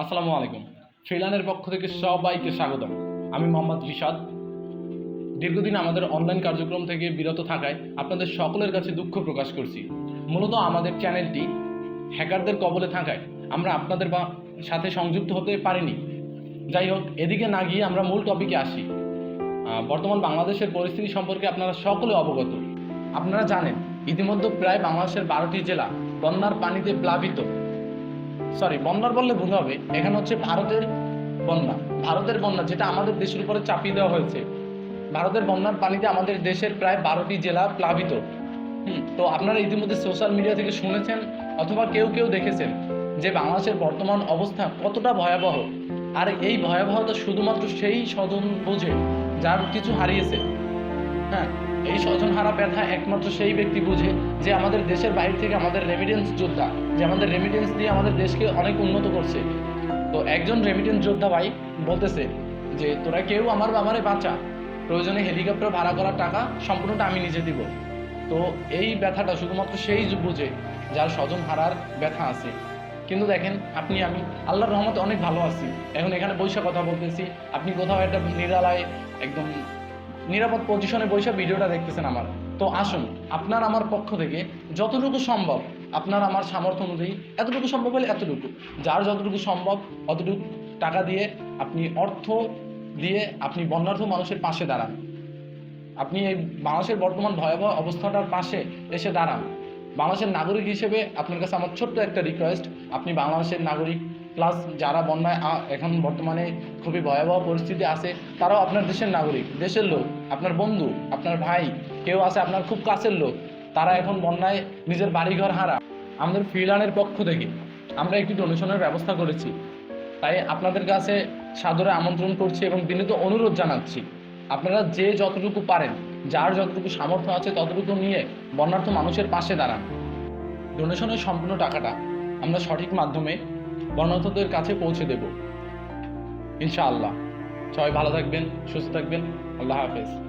আসসালামু আলাইকুম। ফ্রিলানের পক্ষ থেকে সবাইকে স্বাগতম। আমি মোহাম্মদ রিশাদ। দীর্ঘদিন আমাদের অনলাইন কার্যক্রম থেকে বিরত থাকায় আপনাদের সকলের কাছে দুঃখ প্রকাশ করছি। মূলত আমাদের চ্যানেলটি হ্যাকারদের কবলে থাকায় আমরা আপনাদের বা- সাথে সংযুক্ত হতে পারিনি। যাই হোক, এদিকে না গিয়ে আমরা মূল টপিকে আসি। বর্তমান বাংলাদেশের পরিস্থিতি সম্পর্কে আপনারা সকলে অবগত। আপনারা জানেন, ইতিমধ্যে প্রায় বাংলাদেশের বারোটি জেলা বন্যার পানিতে প্লাবিত। সরি বন্যার বললে ভুল হবে। এখানে হচ্ছে ভারতের বন্যা। ভারতের বন্যা, যেটা আমাদের দেশের উপরে চাপিয়ে দেওয়া হয়েছে। ভারতের বন্যার পানিতে আমাদের দেশের প্রায় বারোটি জেলা প্লাবিত। তো আপনারা ইতিমধ্যে সোশ্যাল মিডিয়া থেকে শুনেছেন অথবা কেউ কেউ দেখেছেন যে বাংলাদেশের বর্তমান অবস্থা কতটা ভয়াবহ। আর এই ভয়াবহতা শুধুমাত্র সেই স্বজন বোঝে যার কিছু হারিয়েছে। হ্যাঁ এই স্বজন হারা ব্যথা একমাত্র সেই ব্যক্তি বুঝে যে আমাদের দেশের বাইরে থেকে আমাদের রেমিডেন্স যোদ্ধা, যে আমাদের রেমিডেন্স দিয়ে আমাদের দেশকে অনেক উন্নত করছে। তো একজন রেমিডেন্স যোদ্ধা ভাই বলতেছে যে, তোরা কেউ আমার বাবারে বাঁচা। প্রয়োজনে হেলিকপ্টার ভাড়া করার টাকা সম্পূর্ণটা আমি নিজে দিব। তো এই ব্যথাটা শুধুমাত্র সেই বুঝে যার স্বজন হারার ব্যথা আছে। কিন্তু দেখেন, আপনি, আমি আল্লাহর রহমতে অনেক ভালো আছি। এখন এখানে বৈশা কথা বলতেছি। আপনি কোথাও একটা নিরালায় একদম নিরাপদ পজিশনে বসে ভিডিওটা দেখতেছেন আমার। তো আসুন, আপনার আমার পক্ষ থেকে যতটুকু সম্ভব, আপনার আমার সামর্থ্য অনুযায়ী এতটুকু সম্ভব হলে এতটুকু। যার যতটুকু সম্ভব, অতটুকু টাকা দিয়ে আপনি অর্থ দিয়ে আপনি বন্যার্থ মানুষের পাশে দাঁড়ান। আপনি এই বাংলাদেশের বর্তমান ভয়াবহ অবস্থাটার পাশে এসে দাঁড়ান। বাংলাদেশের নাগরিক হিসেবে আপনার কাছে আমার ছোট্ট একটা রিকোয়েস্ট আপনি বাংলাদেশের নাগরিক প্লাস যারা বন্যায় এখন বর্তমানে খুবই ভয়াবহ পরিস্থিতি আছে, তারাও আপনার দেশের নাগরিক, দেশের লোক, আপনার বন্ধু, আপনার ভাই, কেউ আছে আপনার খুব কাছের লোক, তারা এখন বন্যায় নিজের বাড়িঘর হারা। আমাদের ফ্রিলানের পক্ষ থেকে আমরা একটি ডোনেশনের ব্যবস্থা করেছি। তাই আপনাদের কাছে সাদরে আমন্ত্রণ করছি এবং বিনীত অনুরোধ জানাচ্ছি। আপনারা যে যতটুকু পারেন, যার যতটুকু সামর্থ্য আছে ততটুকু নিয়ে বন্যার্থ মানুষের পাশে দাঁড়ান। ডোনেশনের সম্পূর্ণ টাকাটা আমরা সঠিক মাধ্যমে বন্যার্থদের কাছে পৌঁছে দেব। ইনশাআল্লাহ। সবাই ভালো থাকবেন সুস্থ থাকবেন। আল্লাহ হাফেজ।